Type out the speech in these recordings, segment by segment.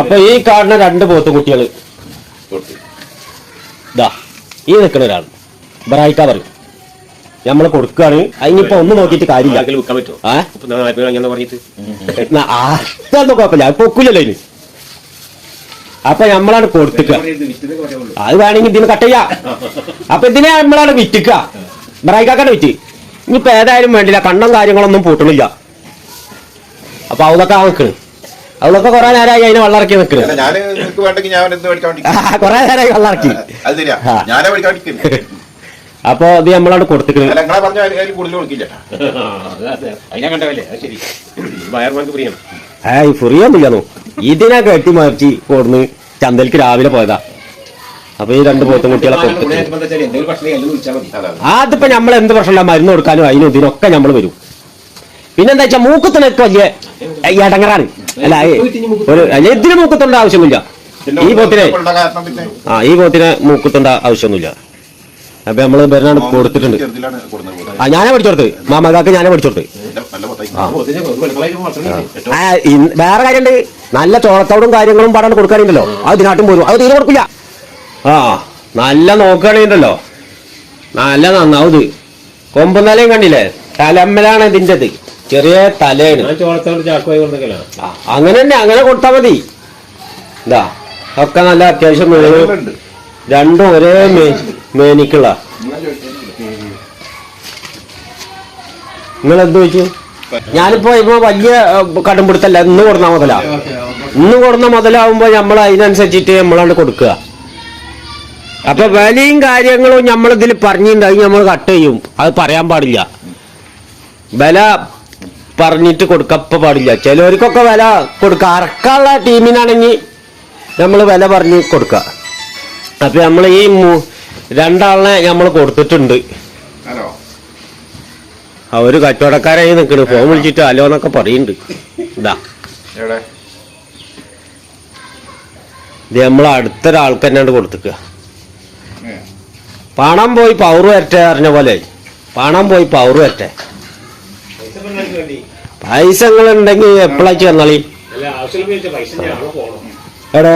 അപ്പൊ ഈ കാണുന്ന രണ്ട് പോത്ത് കുട്ടികൾ. ഇതാ ഈ നിൽക്കുന്ന ഒരാൾ ബറായിക്ക പറയും. നമ്മൾ കൊടുക്കുകയാണ് അതിനിപ്പോ ഒന്നും നോക്കിയിട്ട് കാര്യമില്ല. ആ പറഞ്ഞിട്ട്. ആ, അതൊന്നും കുഴപ്പമില്ല. അത് പൊക്കില്ലല്ലോ ഇനി. അപ്പൊ നമ്മളാണ് പറയുള്ളൂ അത് വേണമെങ്കിൽ ഇതിന് കട്ട് ചെയ്യാം. അപ്പൊ ഇതിനെ നമ്മളാണ് വിറ്റുക ബ്രൈക്കാക്കാണ് വിറ്റ്. ഇനിയിപ്പോ ഏതായാലും വേണ്ടില്ല. കണ്ണും കാര്യങ്ങളൊന്നും പൂട്ടണില്ല. അപ്പൊ അവളൊക്കെ നിൽക്കണ് അവളൊക്കെ കുറെ നേരമായി അതിനെ വള്ളറക്കി നിൽക്കുന്നത് ഞാൻ വേണ്ടെങ്കിൽ ഞാൻ എന്ത് കുറെ നേരമായി വള്ളറക്കി. അത് ശരിയാ. ഞാനാ അപ്പൊ അത് നമ്മളവിടെ കൊടുത്തിട്ട് പ്രിയം ഏയ് ഫ്രീയൊന്നുമില്ലെന്നു ഇതിനെ കെട്ടി മറിച്ച് കൊടുന്ന് ചന്തയിലേക്ക് രാവിലെ പോയതാ. അപ്പൊ ഈ രണ്ട് പോത്തും അതെ അതിപ്പോ നമ്മൾ എന്ത് പ്രശ്നമില്ല മരുന്ന് കൊടുക്കാനും അതിനും ഇതിനൊക്കെ നമ്മൾ വരും. പിന്നെന്താ വെച്ചാൽ മൂക്കത്തിനൊക്കെ വലിയ ഇടങ്ങറാണ്. അല്ല ഒരു ഇതിന് മൂക്കത്തുണ്ട ആവശ്യമൊന്നുമില്ല. ഈ പോത്തിനെ ആ ഈ പോത്തിനെ മൂക്കത്തുണ്ട ആവശ്യമൊന്നുമില്ല. അപ്പൊ നമ്മൾ ബെരനാട് കൊടുത്തിട്ടുണ്ട്. ആ ഞാനേ പഠിച്ചോടുത്ത്. മാമകാക്ക് ഞാനേ പഠിച്ചു കൊടുത്ത് നല്ല- നല്ല പൊത്തായി ആ. വേറെ കാര്യമുണ്ട് നല്ല ചോളത്തോടും കാര്യങ്ങളും പാടാണ് കൊടുക്കാനുണ്ടല്ലോ അത് ഇതിനാട്ടും പോരും. അത് തീരെ കൊടുക്കില്ല ആ നല്ല നോക്കുകയാണെങ്കിലോ നല്ല നന്നാവും ഇത് കണ്ടില്ലേ? തലമ്മലാണ് ഇതിന്റെത് ചെറിയ തലയാണ് കൊണ്ടൊക്കെയാണ് അങ്ങനെ തന്നെ അങ്ങനെ കൊടുത്താ മതി. ഇതാ ഒക്കെ നല്ല അത്യാവശ്യം മേൽ ഉണ്ട്. രണ്ടും ഒരേ മേ മേനിക്കുള്ള. നിങ്ങൾ എന്ത് ചോദിച്ചു? ഞാനിപ്പോ ഇപ്പൊ വലിയ കടുംപിടുത്തല്ല ഇന്ന് കൊടുന്ന മുതലാ. ഇന്ന് കൊടുന്ന മുതലാവുമ്പോ നമ്മൾ അതിനനുസരിച്ചിട്ട് നമ്മളാണ് കൊടുക്കുക. അപ്പൊ വിലയും കാര്യങ്ങളും നമ്മളിതിൽ പറഞ്ഞിട്ടുണ്ടായി പറഞ്ഞിട്ടുണ്ട് അത് നമ്മൾ കട്ട് ചെയ്യും. അത് പറയാൻ പാടില്ല. വില പറഞ്ഞിട്ട് കൊടുക്കപ്പ പാടില്ല. ചിലവർക്കൊക്കെ വില കൊടുക്കുക അറക്കാനുള്ള ടീമിനാണെങ്കിൽ നമ്മൾ വില പറഞ്ഞ് കൊടുക്കുക അപ്പൊ നമ്മൾ ഈ രണ്ടാളിനെ നമ്മൾ കൊടുത്തിട്ടുണ്ട്. അവർ കച്ചവടക്കാരായി നിൽക്കണ് ഫോൺ വിളിച്ചിട്ട് ഹലോ എന്നൊക്കെ പറയുന്നുണ്ട് ഇതാ. ഇത് നമ്മൾ അടുത്തൊരാൾക്ക് തന്നെയാണ് കൊടുത്തിക്കുക. പണം പോയി പവർ വരട്ടെ അറിഞ്ഞ പോലെ. പണം പോയി പവർ വരട്ടെ. പൈസ ഉണ്ടെങ്കിൽ എപ്പോഴാക്കി വന്നാളി എവിടെ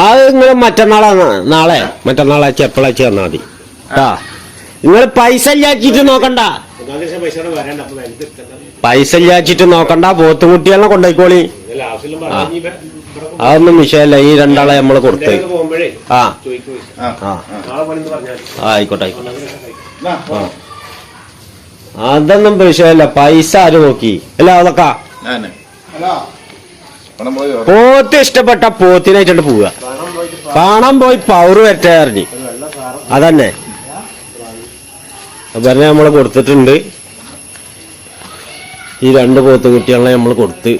അത് നിങ്ങൾ മറ്റന്നാളാ നാളെ മറ്റന്നാളാക്കി എപ്പോഴാക്കി വന്നാൽ മതി. ആ നിങ്ങൾ പൈസ ഇല്ലാച്ചിട്ട് നോക്കണ്ട. പൈസ ഇല്ലാച്ചിട്ട് നോക്കണ്ട പോത്തുകുട്ടികളെ കൊണ്ടുപോയിക്കോളി ഇവിടെ- ഇവിടെ കൊണ്ടുവന്ന് അതൊന്നും വിഷയമല്ല ഈ രണ്ടാളെ നമ്മൾ കൊടുത്ത്. പോകുമ്പോഴേ ആ. ആയിക്കോട്ടെ ആയിക്കോട്ടെ. അതൊന്നും വിഷയമല്ല പൈസ ആര് നോക്കി? അല്ല അതൊക്കെ. പോത്ത് ഇഷ്ടപ്പെട്ട പോത്തിനായിട്ടുണ്ട് പോവുക. കാണാൻ പോയി പവർ വരട്ടെ അതന്നെ. പറഞ്ഞ നമ്മൾ കൊടുത്തിട്ടുണ്ട്. ഈ രണ്ട് പോത്ത് കുട്ടികളെ നമ്മൾ കൊടുത്ത്.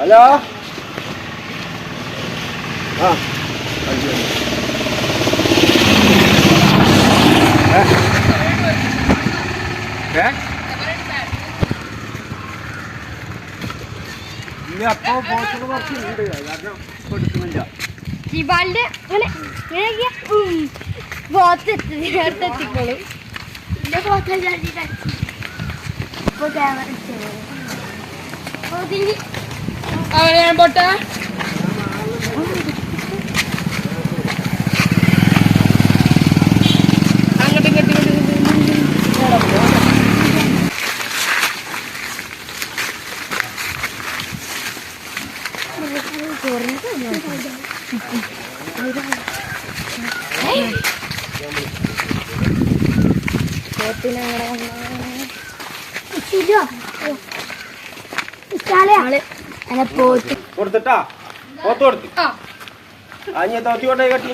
ഹലോ? ആ. ജിബാലിന്റെ അങ്ങനെ ഇങ്ങനെ ബോത്തെത്തി നേരത്തെത്തിക്കോളും എന്റെ ബോത്ത് ഇപ്പൊ ക്യാമറ അവനെ പോട്ടെ പോത്ത് കൊടുത്തിട്ടാ? പോത്ത് കൊടുത്ത്. ആ. അഞ്ഞ തോത്തി കൊണ്ടേ കട്ടി?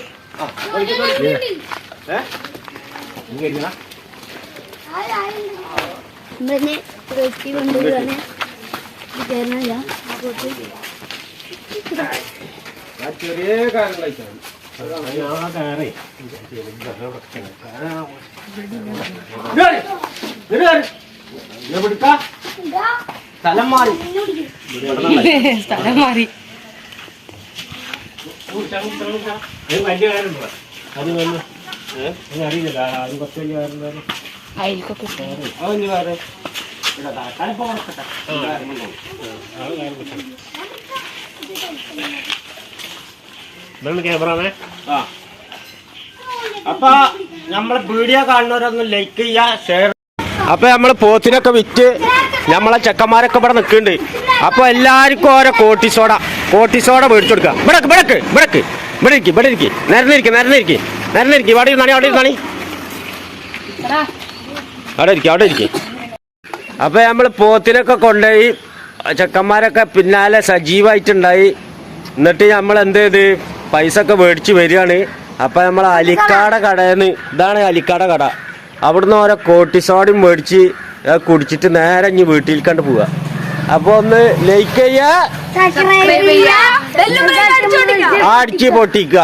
ഏ? നമ്മളെന്നെ വെട്ടി കൊണ്ടുപോകാണ് കയറണില്ല ആ പോത്ത്. ഞാൻ ചെറിയ കാര്യം കഴിച്ചാണ് സ്ഥലം മാറി സ്ഥലം മാറി അത് വലിയ കാര്യമുണ്ടോ അത് വന്ന് അറിയില്ല അത് കുറച്ച് വലിയ വേറെ എന്തായാലും അയൽക്കൊക്കെ അതൊന്ന് ആ. അപ്പൊ നമ്മളെ വീഡിയോ കാണുന്നവരൊന്ന് ലൈക്ക് ചെയ്യാ ഷെയർ അപ്പൊ നമ്മൾ പോത്തിനൊക്കെ വിറ്റ് നമ്മളെ ചെക്കന്മാരൊക്കെ ഇവിടെ നിൽക്കുന്നുണ്ട്. അപ്പൊ എല്ലാവർക്കും ഓരോ കോട്ടിസോട കോട്ടിസോട മേടിച്ചു കൊടുക്കുക. ഇവിടക്ക് ഇവിടക്ക് ഇവിടക്ക്. ഇവിടെ ഇരിക്കും ഇവിടെ ഇരിക്കും. നിരന്നിരിക്കും നിരന്നിരിക്കും നിരന്നിരിക്കും ഇവിടെ ഇരുന്നാണി അവിടെ ഇരുന്നാണി. അവിടെ ഇരിക്കും അവിടെ ഇരിക്കും. അപ്പൊ നമ്മൾ പോത്തിനൊക്കെ കൊണ്ടുപോയി ചെക്കന്മാരൊക്കെ പിന്നാലെ സജീവായിട്ടുണ്ടായി. എന്നിട്ട് നമ്മൾ എന്ത് ചെയ്ത്? പൈസ ഒക്കെ മേടിച്ച് വരികയാണ്. അപ്പൊ നമ്മൾ അലിക്കാട കടയിൽ നിന്ന് ഇതാണ് അലിക്കാട കട. അവിടുന്ന് ഓരോ കോട്ടിസോടും മേടിച്ച് കുടിച്ചിട്ട് നേരെ ഇനി വീട്ടിൽ കണ്ട് പോവുക. അപ്പൊ ഒന്ന് ലൈക്ക് ചെയ്യാ. പൊട്ടിക്ക. അടിച്ച് പൊട്ടിക്കുക.